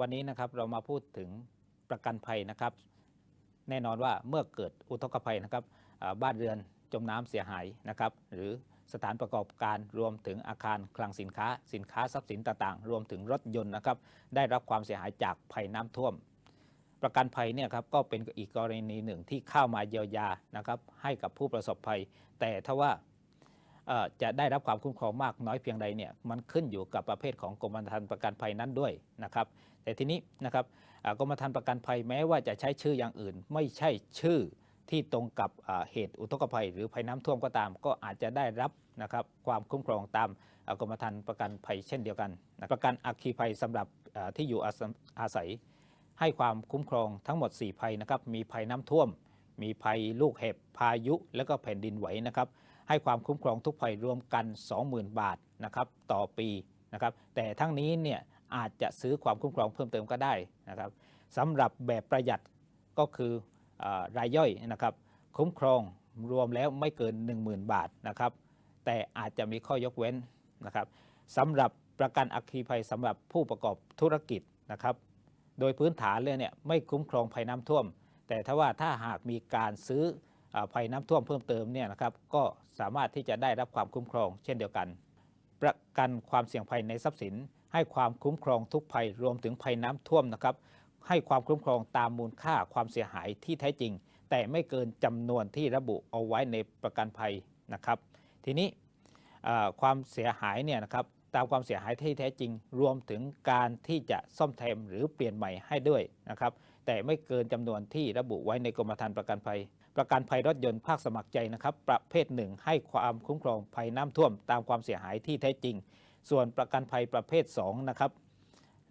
วันนี้นะครับเรามาพูดถึงประกันภัยนะครับ แน่นอนว่าเมื่อเกิดอุทกภัยนะครับบ้านเรือนจมน้ำเสียหายนะครับ หรือสถานประกอบการรวมถึงอาคารคลังสินค้า สินค้าทรัพย์สินต่างๆ รวมถึงรถยนต์นะครับ ได้รับความเสียหายจากภัยน้ำท่วม ประกันภัยเนี่ยครับก็เป็นอีกกรณีหนึ่งที่เข้ามาเยียวยานะครับ ให้กับผู้ประสบภัย แต่ถ้าว่า จะได้รับความคุ้มครองมากน้อยเพียงใดเนี่ยมันขึ้นอยู่กับประเภทของกรมธรรม์ประกันภัยนั้นด้วยนะครับแต่ทีนี้นะครับกรมธรรม์ประกันภัยแม้ว่าจะใช้ชื่ออย่างอื่น ไม่ใช่ชื่อที่ตรงกับเหตุอุทกภัย หรือภัยน้ำท่วมก็ตาม ก็อาจจะได้รับนะครับความคุ้มครองตามกรมธรรม์ประกันภัยเช่นเดียวกันนะประกันอัคคีภัยสำหรับที่อยู่อาศัย ให้ความคุ้มครองทั้งหมด 4 ภัยนะครับมีภัยน้ำท่วม มีภัยลูกเห็บพายุ และก็แผ่นดินไหวนะครับ ให้ความคุ้มครองทุกภัยรวมกัน 20,000 บาทนะครับต่อปีนะครับแต่ทั้งนี้เนี่ยอาจจะซื้อความคุ้มครองเพิ่มเติมก็ได้นะครับสำหรับแบบประหยัดก็คืออรายย่อยนะครับคุ้มครองรวมแล้วไม่เกิน 10,000 บาทนะครับแต่อาจจะมีข้อยกเว้นนะครับสำหรับประกันอัคคีภัยสำหรับผู้ประกอบธุรกิจนะครับโดยพื้นฐานเลยเนี่ยไม่คุ้มครองภัยน้ำท่วม แต่ถ้าว่าถ้าหากมีการซื้อ ภัยน้ำท่วมเพิ่มเติมเนี่ยนะครับก็สามารถที่จะได้รับความคุ้มครอง เช่นเดียวกัน ประกันความเสี่ยงภัยในทรัพย์สิน ให้ความคุ้มครองทุกภัยรวมถึงภัยน้ำท่วมนะครับให้ความคุ้มครองตามมูลค่าความเสียหายที่แท้จริง แต่ไม่เกินจำนวนที่ระบุเอาไว้ในประกันภัยนะครับ ทีนี้ความเสียหายเนี่ยนะครับตามความเสียหายที่แท้จริง รวมถึงการที่จะซ่อมแซมหรือเปลี่ยนใหม่ให้ด้วยนะครับ แต่ไม่เกินจำนวนที่ระบุไว้ในกรมธรรม์ประกันภัย ประกันภัยรถยนต์ภาคสมัครใจนะครับ ประเภทหนึ่งให้ความคุ้มครองภัยน้ำท่วมตามความเสียหายที่แท้จริง ส่วนประกันภัยประเภท2นะครับ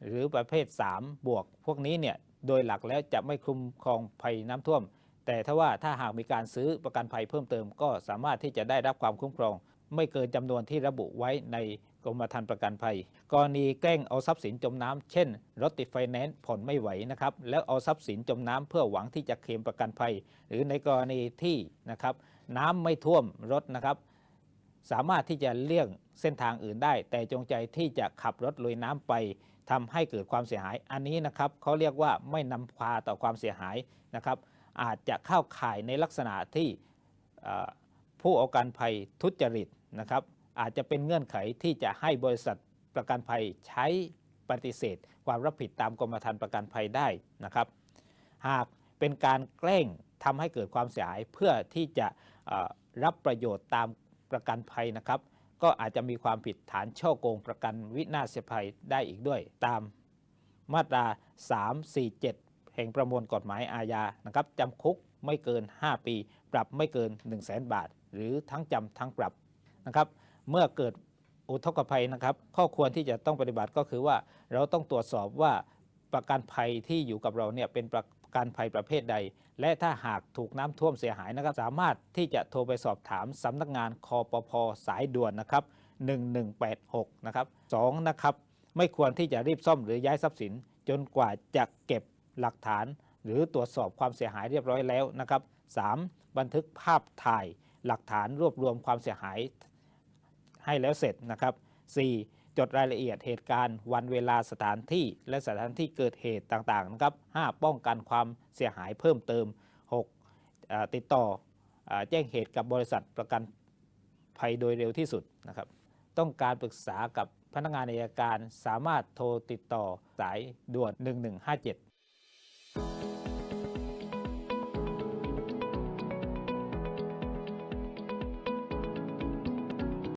หรือประเภท 3 บวก พวกนี้เนี่ยโดยหลักแล้วจะไม่คุ้มครองภัยน้ำท่วม แต่ถ้าว่าถ้าหากมีการซื้อประกันภัยเพิ่มเติม ก็สามารถที่จะได้รับความคุ้มครอง ไม่เกินจำนวนที่ระบุไว้ในกรมธรรม์ประกันภัย กรณีแกล้งเอาทรัพย์สินจมน้ำเช่น รถติดไฟแนนซ์ผ่อนไม่ไหวนะครับ แล้วเอาทรัพย์สินจมน้ำเพื่อหวังที่จะเคลมประกันภัย หรือในกรณีที่นะครับน้ำไม่ท่วมรถนะครับ สามารถที่จะเลี่ยงเส้นทางอื่นได้ แต่จงใจที่จะขับรถลุยน้ำไปทำให้เกิดความเสียหาย อันนี้นะครับเขาเรียกว่าไม่นำพาต่อความเสียหายนะครับ อาจจะเข้าข่ายในลักษณะที่ผู้เอาการภัยทุจริต นะครับอาจจะเป็นเงื่อนไขที่จะให้บริษัทประกันภัยใช้ปฏิเสธ ความรับผิดตามกรมธรรม์ประกันภัยได้นะครับ หากเป็นการแกล้งทำให้เกิดความเสียหายเพื่อที่จะรับประโยชน์ตามประกันภัยนะครับ ก็อาจจะมีความผิดฐานช่อโกงประกันวินาศภัยได้อีกด้วย ตามมาตรา 347 แห่งประมวลกฎหมายอาญานะครับจำคุกไม่เกิน 5 ปี ปรับไม่เกิน 1 0 0 0 0แบาท หรือทั้งจำทั้งปรับ นะครับ เมื่อเกิดอุทกภัยนะครับ ข้อควรที่จะต้องปฏิบัติก็คือว่าเราต้องตรวจสอบว่าประกันภัยที่อยู่กับเราเนี่ยเป็นประกันภัยประเภทใด และถ้าหากถูกน้ำท่วมเสียหายนะครับ สามารถที่จะโทรไปสอบถามสำนักงานคอปพสายด่วนนะครับ1186นะครับ2นะครับไม่ควรที่จะรีบซ่อมหรือย้ายทรัพย์สิน จนกว่าจะเก็บหลักฐาน หรือตรวจสอบความเสียหายเรียบร้อยแล้วนะครับ 3. บันทึกภาพถ่ายหลักฐานรวบรวมความเสียหาย ให้แล้วเสร็จนะครับ 4. จดรายละเอียดเหตุการณ์ วันเวลาสถานที่ และสถานที่เกิดเหตุต่างๆนะครับ 5. ป้องกันความเสียหายเพิ่มเติม 6. ติดต่ออแจ้งเหตุกับบริษัทประกันภัยโดยเร็วที่สุดนะครับ ต้องการปรึกษากับพนักงานอัยการสามารถโทรติดต่อสายด่วน 1157